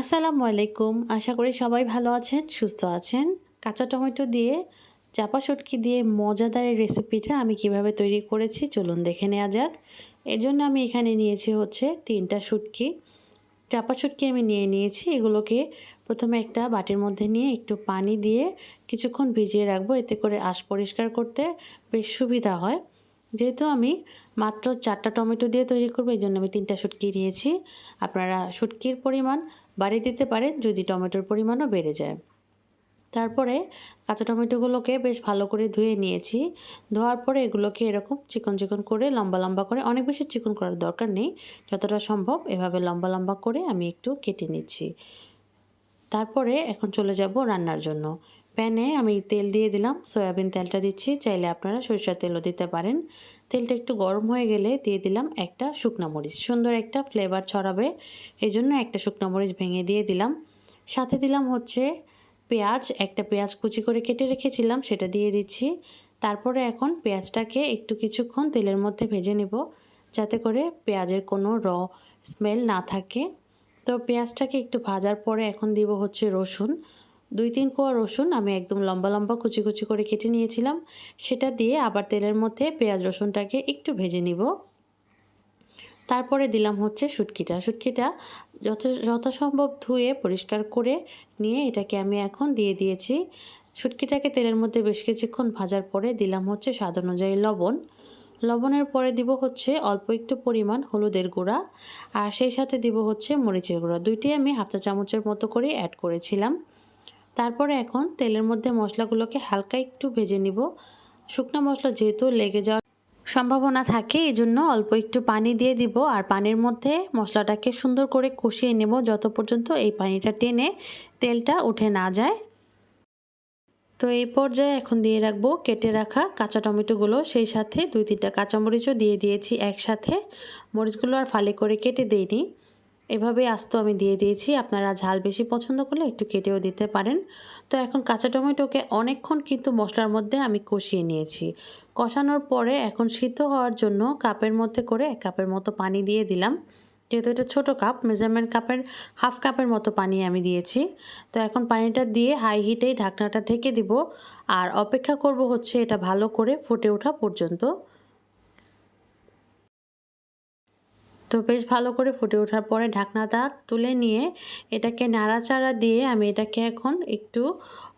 আসসালামু আলাইকুম। আশা করি সবাই ভালো আছেন, সুস্থ আছেন। কাঁচা টমেটো দিয়ে, চাপা শুটকি দিয়ে মজাদার রেসিপিটা আমি কীভাবে তৈরি করেছি চলুন দেখে নেওয়া যাক। এর জন্য আমি এখানে নিয়েছি হচ্ছে তিনটা শুটকি। চাপা শুটকি আমি নিয়ে নিয়েছি, এগুলোকে প্রথমে একটা বাটির মধ্যে নিয়ে একটু পানি দিয়ে কিছুক্ষণ ভিজিয়ে রাখব, এতে করে আশ পরিষ্কার করতে বেশ সুবিধা হয়। যেহেতু আমি মাত্র চারটা টমেটো দিয়ে তৈরি করব, এই জন্য আমি তিনটা শুটকি নিয়েছি। আপনারা শুটকির পরিমাণ বাড়িয়ে দিতে পারেন, যদি টমেটোর পরিমাণও বেড়ে যায়। তারপরে কাঁচা টমেটোগুলোকে বেশ ভালো করে ধুয়ে নিয়েছি। ধোয়ার পরে এগুলোকে এরকম চিকন চিকন করে লম্বা লম্বা করে, অনেক বেশি চিকন করার দরকার নেই, যতটা সম্ভব এভাবে লম্বা লম্বা করে আমি একটু কেটে নিচ্ছি। তারপরে এখন চলে যাব রান্নার জন্য। প্যানে আমি তেল দিয়ে দিলাম, সয়াবিন তেলটা দিচ্ছি, চাইলে আপনারা সরিষার তেলও দিতে পারেন। তেলটা একটু গরম হয়ে গেলে দিয়ে দিলাম একটা শুকনা মরিচ। সুন্দর একটা ফ্লেভার ছড়াবে এই জন্য একটা শুকনা মরিচ ভেঙে দিয়ে দিলাম। সাথে দিলাম হচ্ছে পেঁয়াজ, একটা পেঁয়াজ কুচি করে কেটে রেখেছিলাম, সেটা দিয়ে দিচ্ছি। তারপরে এখন পেঁয়াজটাকে একটু কিছুক্ষণ তেলের মধ্যে ভেজে নেব, যাতে করে পেঁয়াজের কোনো র স্মেল না থাকে। তো পেঁয়াজটাকে একটু ভাজার পরে এখন দিব হচ্ছে রসুন। দুই তিন কোয়া রসুন আমি একদম লম্বা লম্বা কুচি কুচি করে কেটে নিয়েছিলাম। সেটা দিয়ে আবার তেলের মধ্যে পেঁয়াজ রসুনটাকে একটু ভেজে নিব। তারপরে দিলাম হচ্ছে শুটকিটা। শুটকিটা যত যথাসম্ভব ধুয়ে পরিষ্কার করে নিয়ে এটাকে আমি এখন দিয়ে দিয়েছি। শুটকিটাকে তেলের মধ্যে বেশ কিছুক্ষণ ভাজার পরে দিলাম হচ্ছে স্বাদ অনুযায়ী লবণ। লবণের পরে দিব হচ্ছে অল্প একটু পরিমাণ হলুদের গুঁড়া। আর সেই সাথে দিব হচ্ছে মরিচের গুঁড়া। দুইটি আমি হাফ চা চামচের মতো করে অ্যাড করেছিলাম। তারপরে এখন তেলের মধ্যে মশলাগুলোকে হালকা একটু ভেজে নিব। শুকনো মশলা যেহেতু লেগে যাওয়ার সম্ভাবনা থাকে এই জন্য অল্প একটু পানি দিয়ে দিব আর পানির মধ্যে মশলাটাকে সুন্দর করে কষিয়ে নেব যত পর্যন্ত এই পানিটা টেনে তেলটা উঠে না যায়। তো এই পর্যায়ে এখন দিয়ে রাখব কেটে রাখা কাঁচা টমেটোগুলো, সেই সাথে দুই তিনটা কাঁচামরিচও দিয়ে দিয়েছি একসাথে। মরিচগুলো আর ফালি করে কেটে দিইনি। এভাবে আস্ত আমি দিয়ে দিয়েছি। আপনারা ঝাল বেশি পছন্দ করলে একটু কেটেও দিতে পারেন। তো এখন কাঁচা টমেটোকে অনেকক্ষণ কিন্তু মশলার মধ্যে আমি কষিয়ে নিয়েছি। কষানোর পরে এখন সিদ্ধ হওয়ার জন্য কাপের মধ্যে করে এক কাপের মতো পানি দিয়ে দিলাম। যেহেতু এটা ছোটো কাপ, মেজারমেন্ট কাপের, হাফ কাপের মতো পানি আমি দিয়েছি। তো এখন পানিটা দিয়ে হাই হিটেই ঢাকনাটা ঢেকে দিব। আর অপেক্ষা করব হচ্ছে এটা ভালো করে ফুটে ওঠা পর্যন্ত। তো বেশ ভালো করে ফুটে ওঠার পরে ঢাকনাটা তুলে নিয়ে এটাকে নাড়াচাড়া দিয়ে আমি এটাকে এখন একটু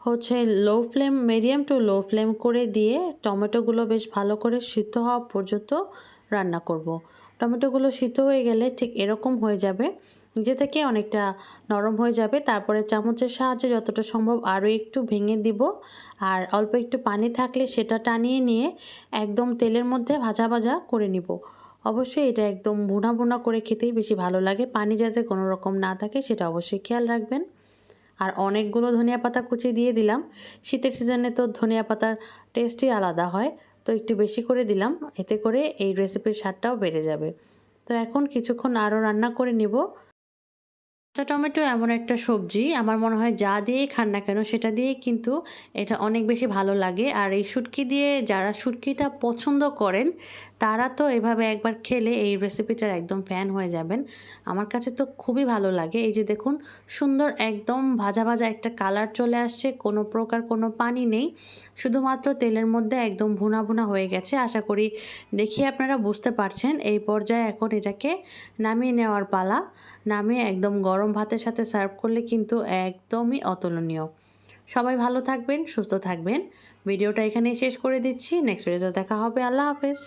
হচ্ছে low flame medium to low flame করে দিয়ে টমেটোগুলো বেশ ভালো করে সিদ্ধ হওয়া পর্যন্ত রান্না করব। টমেটোগুলো সিদ্ধ হয়ে গেলে ঠিক এরকম হয়ে যাবে, নিজে থেকে অনেকটা নরম হয়ে যাবে। তারপরে চামচের সাহায্যে যতটা সম্ভব আরও একটু ভেঙে দিব। আর অল্প একটু পানি থাকলে সেটা টানিয়ে নিয়ে একদম তেলের মধ্যে ভাজা ভাজা করে নিব। অবশ্যই এটা একদম ভুনা ভুনা করে খেতেই বেশি ভালো লাগে। পানি যাতে কোনো রকম না থাকে সেটা অবশ্যই খেয়াল রাখবেন। আর অনেকগুলো ধনিয়া পাতা কুচি দিয়ে দিলাম। শীতের সিজনে তো ধনিয়া পাতার টেস্টই আলাদা হয়। তো একটু বেশি করে দিলাম। এতে করে এই রেসিপির স্বাদটাও বেড়ে যাবে। তো এখন কিছুক্ষণ আরও রান্না করে নিব। কাঁচা টমেটো, এমন একটা সবজি, আমার মনে হয় যা দিয়েই খান না কেন সেটা দিয়ে কিন্তু এটা অনেক বেশি ভালো লাগে। আর এই শুটকি দিয়ে যারা শুটকিটা পছন্দ করেন, তারা তো এভাবে একবার খেলে এই রেসিপিটার একদম ফ্যান হয়ে যাবেন। আমার কাছে তো খুবই ভালো লাগে। এই যে দেখুন, সুন্দর একদম ভাজা ভাজা একটা কালার চলে আসছে, কোনো প্রকার কোনো পানি নেই। শুধুমাত্র তেলের মধ্যে একদম ভুনা ভুনা হয়ে গেছে। আশা করি দেখি আপনারা বুঝতে পারছেন। এই পর্যায়ে এখন এটাকে নামিয়ে নেওয়ার পালা। নামিয়ে একদম গরম ভাতের সাথে সার্ভ করলে কিন্তু একদমই অতুলনীয়। সবাই ভালো থাকবেন, সুস্থ থাকবেন। ভিডিওটা এখানেই শেষ করে দিচ্ছি। নেক্সট ভিডিওতে দেখা হবে। আল্লাহ হাফেজ।